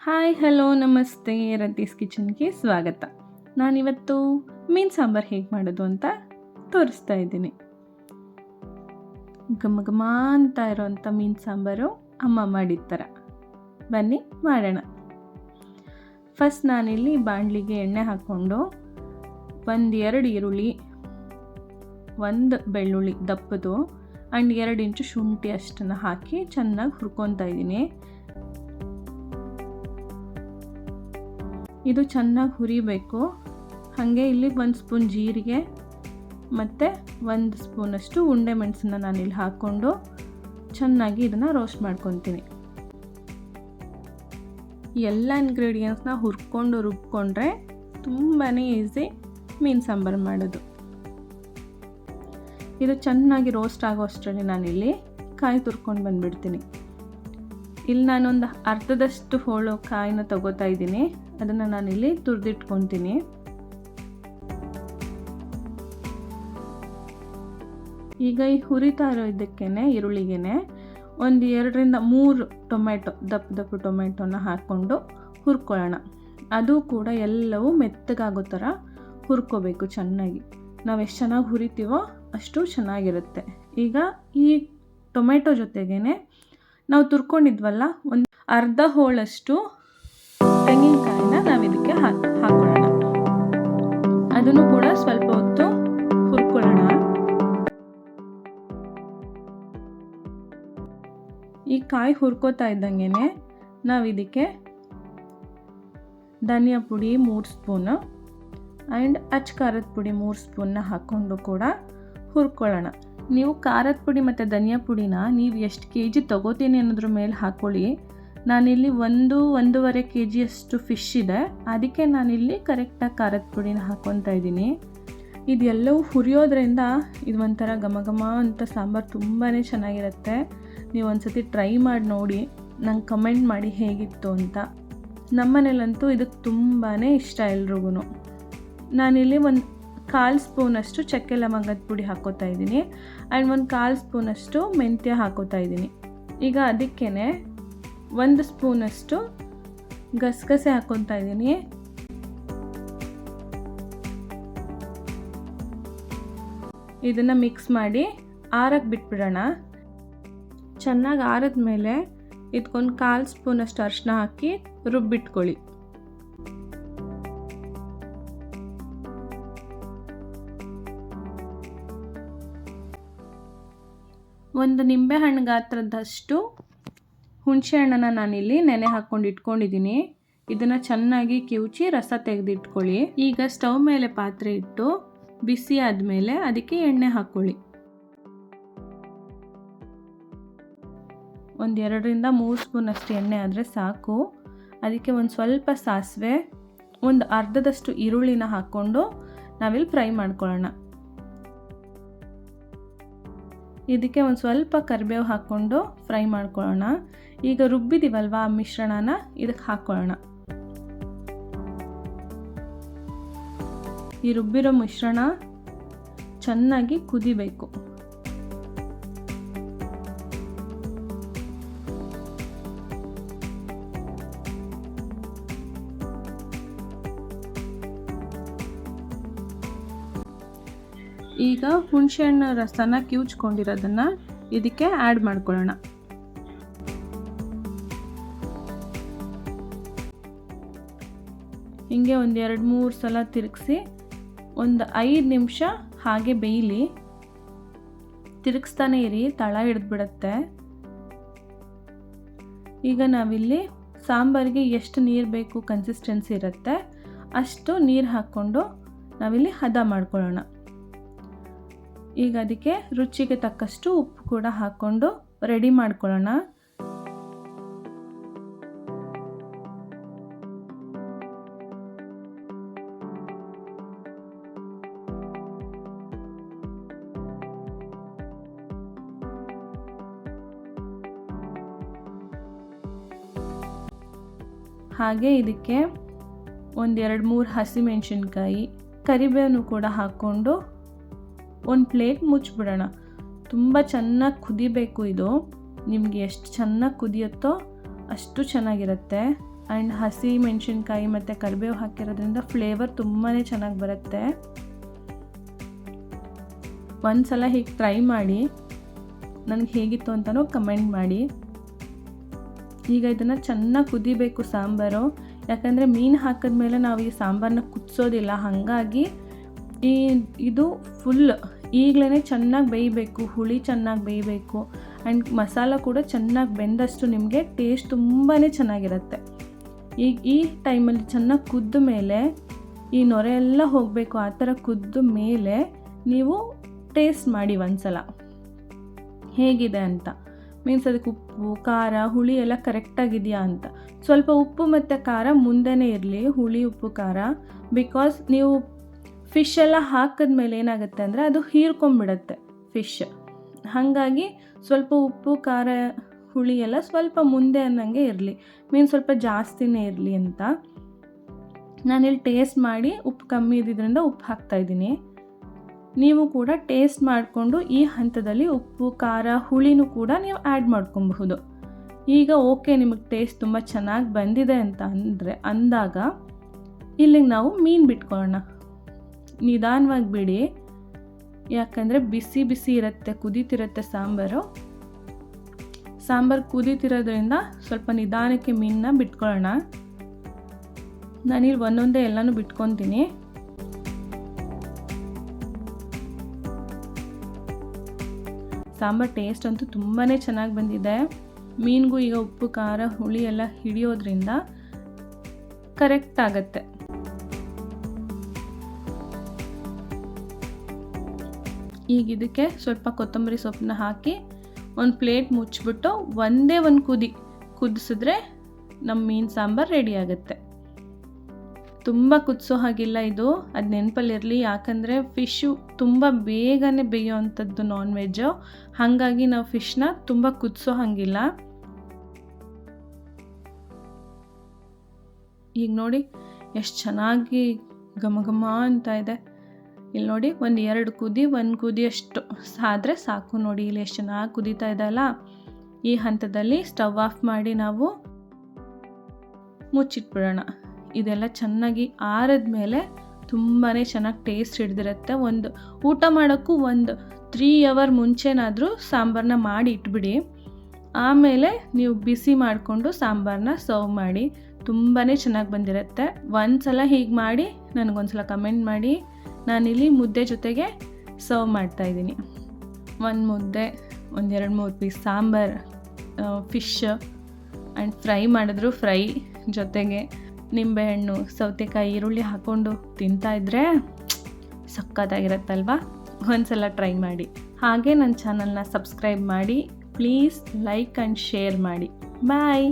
Hi, hello, ನಮಸ್ತೆ ರತೀಸ್ ಕಿಚನ್ಗೆ ಸ್ವಾಗತ. ನಾನಿವತ್ತು ಮೀನು ಸಾಂಬಾರು ಹೇಗೆ ಮಾಡೋದು ಅಂತ ತೋರಿಸ್ತಾ ಇದ್ದೀನಿ. ಘಮ ಘಮ ಅಂತ ಇರೋವಂಥ ಮೀನು ಸಾಂಬಾರು ಅಮ್ಮ ಮಾಡಿದ ಥರ ಬನ್ನಿ ಮಾಡೋಣ. ಫಸ್ಟ್ ನಾನಿಲ್ಲಿ ಬಾಣಲಿಗೆ ಎಣ್ಣೆ ಹಾಕ್ಕೊಂಡು ಒಂದು ಎರಡು ಈರುಳ್ಳಿ, ಒಂದು ಬೆಳ್ಳುಳ್ಳಿ ದಪ್ಪದು ಆ್ಯಂಡ್ ಎರಡು ಇಂಚು ಶುಂಠಿ ಅಷ್ಟನ್ನು ಹಾಕಿ ಚೆನ್ನಾಗಿ ಹುರ್ಕೊತಾ ಇದ್ದೀನಿ. ಇದು ಚೆನ್ನಾಗಿ ಹುರಿಬೇಕು. ಹಾಗೆ ಇಲ್ಲಿ ಒಂದು ಸ್ಪೂನ್ ಜೀರಿಗೆ, ಮತ್ತು ಒಂದು ಸ್ಪೂನಷ್ಟು ಉಂಡೆ ಮೆಣಸನ್ನ ನಾನಿಲ್ಲಿ ಹಾಕ್ಕೊಂಡು ಚೆನ್ನಾಗಿ ಇದನ್ನು ರೋಸ್ಟ್ ಮಾಡ್ಕೊತೀನಿ. ಎಲ್ಲ ಇಂಗ್ರೀಡಿಯೆಂಟ್ಸ್ನ ಹುರ್ಕೊಂಡು, ರುಬ್ಕೊಂಡ್ರೆ ತುಂಬಾ ಈಸಿ ಮೀನು ಸಾಂಬಾರು ಮಾಡೋದು. ಇದು ಚೆನ್ನಾಗಿ ರೋಸ್ಟ್ ಆಗೋ ಅಷ್ಟರಲ್ಲಿ ನಾನಿಲ್ಲಿ ಕಾಯಿ ತುರ್ಕೊಂಡು ಬಂದುಬಿಡ್ತೀನಿ. ಇಲ್ಲಿ ನಾನೊಂದು ಅರ್ಧದಷ್ಟು ಹೋಳು ಕಾಯಿನ ತಗೋತಾ ಇದ್ದೀನಿ. ಅದನ್ನು ನಾನಿಲ್ಲಿ ತುರಿದಿಟ್ಕೊತೀನಿ. ಈಗ ಈ ಹುರಿತಾ ಇರೋ ಇದಕ್ಕೇನೆ ಈರುಳ್ಳಿಗೆ ಒಂದು ಎರಡರಿಂದ ಮೂರು ಟೊಮೆಟೊ ದಪ್ಪ ದಪ್ಪ ಟೊಮೆಟೊನ ಹಾಕ್ಕೊಂಡು ಹುರ್ಕೊಳ್ಳೋಣ. ಅದು ಕೂಡ ಎಲ್ಲವೂ ಮೆತ್ತಗಾಗೋ ಥರ ಹುರ್ಕೋಬೇಕು ಚೆನ್ನಾಗಿ. ನಾವು ಎಷ್ಟು ಚೆನ್ನಾಗಿ ಹುರಿತೀವೋ ಅಷ್ಟು ಚೆನ್ನಾಗಿರುತ್ತೆ. ಈಗ ಈ ಟೊಮೆಟೊ ಜೊತೆಗೇ ನಾವು ತುರ್ಕೊಂಡಿದ್ವಲ್ಲ, ಒಂದು ಅರ್ಧ ಹೋಳಷ್ಟು ತೆಂಗಿನಕಾಯಿನ ನಾವು ಇದಕ್ಕೆ ಹಾಕಿ ಹಾಕೊಳ್ಳೋಣ. ಅದನ್ನು ಕೂಡ ಸ್ವಲ್ಪ ಹೊತ್ತು ಹುರ್ಕೊಳ್ಳೋಣ. ಈ ಕಾಯಿ ಹುರ್ಕೋತಾ ಇದ್ದಂಗೆ ನಾವು ಇದಕ್ಕೆ ಧನಿಯಾ ಪುಡಿ ಮೂರು ಸ್ಪೂನು ಆ್ಯಂಡ್ ಅಚ್ಚ ಖಾರದ ಪುಡಿ ಮೂರು ಸ್ಪೂನ್ನ ಹಾಕ್ಕೊಂಡು ಕೂಡ ಹುರ್ಕೊಳ್ಳೋಣ. ನೀವು ಖಾರದ ಪುಡಿ ಮತ್ತು ಧನಿಯಾ ಪುಡಿನ ನೀವು ಎಷ್ಟು ಕೆ ಜಿ ತೊಗೋತೀನಿ ಅನ್ನೋದ್ರ ಮೇಲೆ ಹಾಕ್ಕೊಳ್ಳಿ ನಾನಿಲ್ಲಿ ಒಂದು, ಒಂದೂವರೆ ಕೆ ಜಿಯಷ್ಟು ಫಿಶ್ ಇದೆ. ಅದಕ್ಕೆ ನಾನಿಲ್ಲಿ ಕರೆಕ್ಟಾಗಿ ಖಾರದ ಪುಡಿನ ಹಾಕ್ಕೊತಾ ಇದ್ದೀನಿ. ಇದೆಲ್ಲವೂ ಹುರಿಯೋದ್ರಿಂದ ಇದು ಒಂಥರ ಘಮ ಘಮ ಅಂತ ಸಾಂಬಾರು ತುಂಬಾ ಚೆನ್ನಾಗಿರುತ್ತೆ. ನೀವು ಒಂದ್ಸತಿ ಟ್ರೈ ಮಾಡಿ ನೋಡಿ, ನಂಗೆ ಕಮೆಂಟ್ ಮಾಡಿ ಹೇಗಿತ್ತು ಅಂತ. ನಮ್ಮನೇಲಂತೂ ಇದಕ್ಕೆ ತುಂಬಾ ಇಷ್ಟ ಎಲ್ರಿಗೂ ನಾನಿಲ್ಲಿ ಒಂದು ಕಾಲು ಸ್ಪೂನಷ್ಟು ಚಕ್ಕೆ ಲವಂಗದ ಪುಡಿ ಹಾಕೋತಾ ಇದ್ದೀನಿ. ಆ್ಯಂಡ್ ಒಂದು ಕಾಲು ಸ್ಪೂನಷ್ಟು ಮೆಂತ್ಯ ಹಾಕೋತಾ ಇದ್ದೀನಿ. ಈಗ ಅದಕ್ಕೇ ಒಂದು ಸ್ಪೂನಷ್ಟು ಗಸಗಸೆ ಹಾಕ್ಕೊತಾ ಇದ್ದೀನಿ. ಇದನ್ನು ಮಿಕ್ಸ್ ಮಾಡಿ ಆರಕ್ಕೆ ಬಿಟ್ಬಿಡೋಣ. ಚೆನ್ನಾಗಿ ಆರದ ಮೇಲೆ ಇದಕ್ಕೊಂದು ಕಾಲು ಸ್ಪೂನಷ್ಟು ಅರಿಶಿನ ಹಾಕಿ ರುಬ್ಬಿಟ್ಕೊಳ್ಳಿ. ಒಂದು ನಿಂಬೆಹಣ್ಣು ಗಾತ್ರದಷ್ಟು ಹುಣಸೆ ಹಣ್ಣನ್ನು ನಾನಿಲ್ಲಿ ನೆನೆ ಹಾಕ್ಕೊಂಡು ಇಟ್ಕೊಂಡಿದ್ದೀನಿ. ಇದನ್ನು ಚೆನ್ನಾಗಿ ಕಿವುಚಿ ರಸ ತೆಗೆದಿಟ್ಕೊಳ್ಳಿ. ಈಗ ಸ್ಟವ್ ಮೇಲೆ ಪಾತ್ರೆ ಇಟ್ಟು ಬಿಸಿ ಆದಮೇಲೆ ಅದಕ್ಕೆ ಎಣ್ಣೆ ಹಾಕ್ಕೊಳ್ಳಿ ಒಂದು ಎರಡರಿಂದ ಮೂರು ಸ್ಪೂನ್ ಅಷ್ಟು ಎಣ್ಣೆ ಆದರೆ ಸಾಕು. ಅದಕ್ಕೆ ಒಂದು ಸ್ವಲ್ಪ ಸಾಸಿವೆ, ಒಂದು ಅರ್ಧದಷ್ಟು ಈರುಳ್ಳಿನ ಹಾಕ್ಕೊಂಡು ನಾವಿಲ್ಲಿ ಫ್ರೈ ಮಾಡ್ಕೊಳ್ಳೋಣ. ಇದಕ್ಕೆ ಒಂದು ಸ್ವಲ್ಪ ಕರಿಬೇವು ಹಾಕ್ಕೊಂಡು ಫ್ರೈ ಮಾಡ್ಕೊಳ್ಳೋಣ. ಈಗ ರುಬ್ಬಿದ್ದೀವಲ್ವ ಆ ಮಿಶ್ರಣನ? ಇದಕ್ಕೆ ಹಾಕ್ಕೊಳ್ಳೋಣ. ಈ ರುಬ್ಬಿರೋ ಮಿಶ್ರಣ ಚೆನ್ನಾಗಿ ಕುದಿಬೇಕು. ಈಗ ಹುಣಸೆಹಣ್ಣು ರಸನ ಕಿವುಚ್ಕೊಂಡಿರೋದನ್ನು ಇದಕ್ಕೆ ಆ್ಯಡ್ ಮಾಡ್ಕೊಳ್ಳೋಣ. ಹಿಂಗೆ ಒಂದು ಎರಡು ಮೂರು ಸಲ ತಿರುಗಿಸಿ ಒಂದು ಐದು ನಿಮಿಷ ಹಾಗೆ ಬೇಯಲಿ. ತಿರುಗಿಸ್ತಾನೆ ಇರಿ, ತಳ ಹಿಡಿದ್ಬಿಡತ್ತೆ. ಈಗ ನಾವಿಲ್ಲಿ ಸಾಂಬಾರಿಗೆ ಎಷ್ಟು ನೀರು ಬೇಕು ಕನ್ಸಿಸ್ಟೆನ್ಸಿ ಇರುತ್ತೆ, ಅಷ್ಟು ನೀರು ಹಾಕ್ಕೊಂಡು ನಾವಿಲ್ಲಿ ಹದ ಮಾಡ್ಕೊಳ್ಳೋಣ. ಈಗ ಅದಕ್ಕೆ ರುಚಿಗೆ ತಕ್ಕಷ್ಟು ಉಪ್ಪು ಕೂಡ ಹಾಕ್ಕೊಂಡು ರೆಡಿ ಮಾಡ್ಕೊಳ್ಳೋಣ. ಹಾಗೆ ಇದಕ್ಕೆ ಒಂದೆರಡು ಮೂರು ಹಸಿಮೆಣಸಿನ್ಕಾಯಿ, ಕರಿಬೇವನ್ನು ಕೂಡ ಹಾಕ್ಕೊಂಡು ಒಂದು ಪ್ಲೇಟ್ ಮುಚ್ಚಿಬಿಡೋಣ ತುಂಬ ಚೆನ್ನಾಗಿ ಕುದಿಬೇಕು ಇದು. ನಿಮಗೆ ಎಷ್ಟು ಚೆನ್ನಾಗಿ ಕುದಿಯುತ್ತೋ ಅಷ್ಟು ಚೆನ್ನಾಗಿರುತ್ತೆ. ಆ್ಯಂಡ್ ಹಸಿ ಮೆಣಸಿನ್ಕಾಯಿ ಮತ್ತು ಕರಿಬೇವು ಹಾಕಿರೋದ್ರಿಂದ ಫ್ಲೇವರ್ ತುಂಬಾ ಚೆನ್ನಾಗಿ ಬರುತ್ತೆ. ಒಂದು ಸಲ ಹೀಗೆ ಟ್ರೈ ಮಾಡಿ. ನನಗೆ ಹೇಗಿತ್ತು ಅಂತಲೂ ಕಮೆಂಟ್ ಮಾಡಿ. ಈಗ ಇದನ್ನು ಚೆನ್ನಾಗಿ ಕುದಿಬೇಕು ಸಾಂಬಾರು. ಯಾಕಂದರೆ ಮೀನು ಹಾಕಿದ್ಮೇಲೆ ನಾವು ಈ ಸಾಂಬಾರನ್ನ ಕುದಿಸೋದಿಲ್ಲ. ಹಾಗಾಗಿ ಈ ಇದು ಫುಲ್ ಈಗಲೇ ಚೆನ್ನಾಗಿ ಬೇಯಬೇಕು, ಹುಳಿ ಚೆನ್ನಾಗಿ ಬೇಯಬೇಕು ಆ್ಯಂಡ್ ಮಸಾಲ ಕೂಡ ಚೆನ್ನಾಗಿ ಬೆಂದಷ್ಟು ನಿಮಗೆ ಟೇಸ್ಟ್ ತುಂಬಾ ಚೆನ್ನಾಗಿರುತ್ತೆ. ಈಗ ಈ ಟೈಮಲ್ಲಿ ಚೆನ್ನಾಗಿ ಕುದ್ದ ಮೇಲೆ ಈ ನೊರೆ ಎಲ್ಲ ಹೋಗಬೇಕು ಆ ಥರ ಕುದ್ದ ಮೇಲೆ ನೀವು ಟೇಸ್ಟ್ ಮಾಡಿ ಒಂದ್ಸಲ. ಹೇಗಿದೆ ಅಂತ. ಮೀನ್ಸ್ ಅದಕ್ಕೆ ಉಪ್ಪು, ಖಾರ, ಹುಳಿ ಎಲ್ಲ ಕರೆಕ್ಟಾಗಿದೆಯಾ ಅಂತ. ಸ್ವಲ್ಪ ಉಪ್ಪು ಮತ್ತು ಖಾರ ಮುಂದೆನೇ ಇರಲಿ, ಹುಳಿ, ಉಪ್ಪು, ಖಾರ ಬಿಕಾಸ್ ನೀವು ಫಿಶ್ ಎಲ್ಲ ಹಾಕಿದ್ಮೇಲೆ ಏನಾಗುತ್ತೆ ಅಂದರೆ ಅದು ಹೀರ್ಕೊಂಬಿಡುತ್ತೆ ಫಿಶ್ ಹಾಗಾಗಿ ಸ್ವಲ್ಪ ಉಪ್ಪು, ಖಾರ, ಹುಳಿ ಎಲ್ಲ ಸ್ವಲ್ಪ ಮುಂದೆ ಅನ್ನಂಗೆ ಇರಲಿ. ಮೀನು ಸ್ವಲ್ಪ ಜಾಸ್ತಿನೇ ಇರಲಿ ಅಂತ. ನಾನಿಲ್ಲಿ ಟೇಸ್ಟ್ ಮಾಡಿ ಉಪ್ಪು ಕಮ್ಮಿ ಇದ್ದಿದ್ದರಿಂದ ಉಪ್ಪು ಹಾಕ್ತಾಯಿದ್ದೀನಿ ನೀವು ಕೂಡ ಟೇಸ್ಟ್ ಮಾಡಿಕೊಂಡು ಈ ಹಂತದಲ್ಲಿ ಉಪ್ಪು, ಖಾರ, ಹುಳಿನೂ ಕೂಡ ನೀವು ಆ್ಯಡ್ ಮಾಡ್ಕೊಬಹುದು. ಈಗ ಓಕೆ ನಿಮಗೆ ಟೇಸ್ಟ್ ತುಂಬ ಚೆನ್ನಾಗಿ ಬಂದಿದೆ ಅಂತ ಅಂದರೆ ಅಂದಾಗ ಇಲ್ಲಿಗೆ ನಾವು ಮೀನು ಬಿಟ್ಕೊಳ್ಳೋಣ. ನಿಧಾನವಾಗಿ ಬಿಡಿ ಯಾಕಂದರೆ ಬಿಸಿ ಬಿಸಿ ಇರುತ್ತೆ, ಕುದೀತಿರುತ್ತೆ ಸಾಂಬಾರು. ಸಾಂಬಾರು ಕುದೀತಿರೋದ್ರಿಂದ ಸ್ವಲ್ಪ ನಿಧಾನಕ್ಕೆ ಮೀನನ್ನ ಬಿಟ್ಕೊಳ್ಳೋಣ ನಾನಿಲ್ಲಿ ಒಂದೊಂದೇ ಎಲ್ಲನೂ ಬಿಟ್ಕೊತೀನಿ. ಸಾಂಬಾರು ಟೇಸ್ಟ್ ಅಂತೂ ತುಂಬಾ ಚೆನ್ನಾಗಿ ಬಂದಿದೆ. ಮೀನಿಗೂ ಈಗ ಉಪ್ಪು, ಖಾರ, ಹುಳಿ ಎಲ್ಲ ಹಿಡಿಯೋದ್ರಿಂದ ಕರೆಕ್ಟ್ ಆಗತ್ತೆ. ಈಗ ಇದಕ್ಕೆ ಸ್ವಲ್ಪ ಕೊತ್ತಂಬರಿ ಸೊಪ್ಪನ್ನ ಹಾಕಿ ಒಂದು ಪ್ಲೇಟ್ ಮುಚ್ಚಿಬಿಟ್ಟು ಒಂದೇ ಒಂದು ಕುದಿ ಕುದಿಸಿದ್ರೆ ನಮ್ಮ ಮೀನು ಸಾಂಬಾರು ರೆಡಿ ಆಗುತ್ತೆ. ತುಂಬ ಕುದಿಸೋ ಹಾಗಿಲ್ಲ ಇದು. ಅದು ನೆನಪಲ್ಲಿರಲಿ, ಯಾಕಂದರೆ ಫಿಶ್ಶು ತುಂಬ ಬೇಗನೆ ಬೇಯೋವಂಥದ್ದು ನಾನ್ ವೆಜ್ಜು ಹಾಗಾಗಿ ನಾವು ಫಿಶ್ನ ತುಂಬ ಕುದಿಸೋ ಹಾಗಿಲ್ಲ. ಈಗ ನೋಡಿ, ಎಷ್ಟು ಚೆನ್ನಾಗಿ ಘಮ ಘಮ ಅಂತ ಇದೆ. ಇಲ್ಲಿ ನೋಡಿ, ಒಂದು ಎರಡು ಕುದಿ, ಒಂದು ಕುದಿಯಷ್ಟು ಆದರೆ ಸಾಕು ನೋಡಿ, ಇಲ್ಲಿ ಎಷ್ಟು ಚೆನ್ನಾಗಿ ಕುದೀತಾ ಇದೆಯಲ್ಲ. ಈ ಹಂತದಲ್ಲಿ ಸ್ಟವ್ ಆಫ್ ಮಾಡಿ ನಾವು ಮುಚ್ಚಿಟ್ಬಿಡೋಣ. ಇದೆಲ್ಲ ಚೆನ್ನಾಗಿ ಆರಿದ ಮೇಲೆ ತುಂಬಾ ಚೆನ್ನಾಗಿ ಟೇಸ್ಟ್ ಹಿಡ್ದಿರುತ್ತೆ. ಒಂದು ಊಟ ಮಾಡೋಕ್ಕೂ ಒಂದು ತ್ರೀ ಅವರ್ ಮುಂಚೆನಾದರೂ ಸಾಂಬಾರನ್ನ ಮಾಡಿ ಇಟ್ಬಿಡಿ. ಆಮೇಲೆ ನೀವು ಬಿಸಿ ಮಾಡಿಕೊಂಡು ಸಾಂಬಾರನ್ನ ಸರ್ವ್ ಮಾಡಿ. ತುಂಬಾ ಚೆನ್ನಾಗಿ ಬಂದಿರುತ್ತೆ. ಒಂದು ಸಲ ಹೀಗೆ ಮಾಡಿ, ನನಗೊಂದ್ಸಲ ಕಮೆಂಟ್ ಮಾಡಿ. ನಾನಿಲ್ಲಿ ಮುದ್ದೆ ಜೊತೆಗೆ ಸರ್ವ್ ಮಾಡ್ತಾಯಿದ್ದೀನಿ ಒಂದು ಮುದ್ದೆ ಒಂದೆರಡು ಮೂರು piece sambar fish and fry ಮಾಡಿದ್ರು. ಫ್ರೈ ಜೊತೆಗೆ ನಿಂಬೆಹಣ್ಣು, ಸೌತೆಕಾಯಿ, ಈರುಳ್ಳಿ ಹಾಕ್ಕೊಂಡು ತಿಂತಾಯಿದ್ರೆ ಸಖತ್ತಾಗಿರತ್ತಲ್ವ? ಒಂದ್ಸಲ ಟ್ರೈ ಮಾಡಿ. ಹಾಗೆ ನನ್ನ ಚಾನಲ್ನ ಸಬ್ಸ್ಕ್ರೈಬ್ ಮಾಡಿ. ಪ್ಲೀಸ್ ಲೈಕ್ ಆ್ಯಂಡ್ ಶೇರ್ ಮಾಡಿ. ಬಾಯ್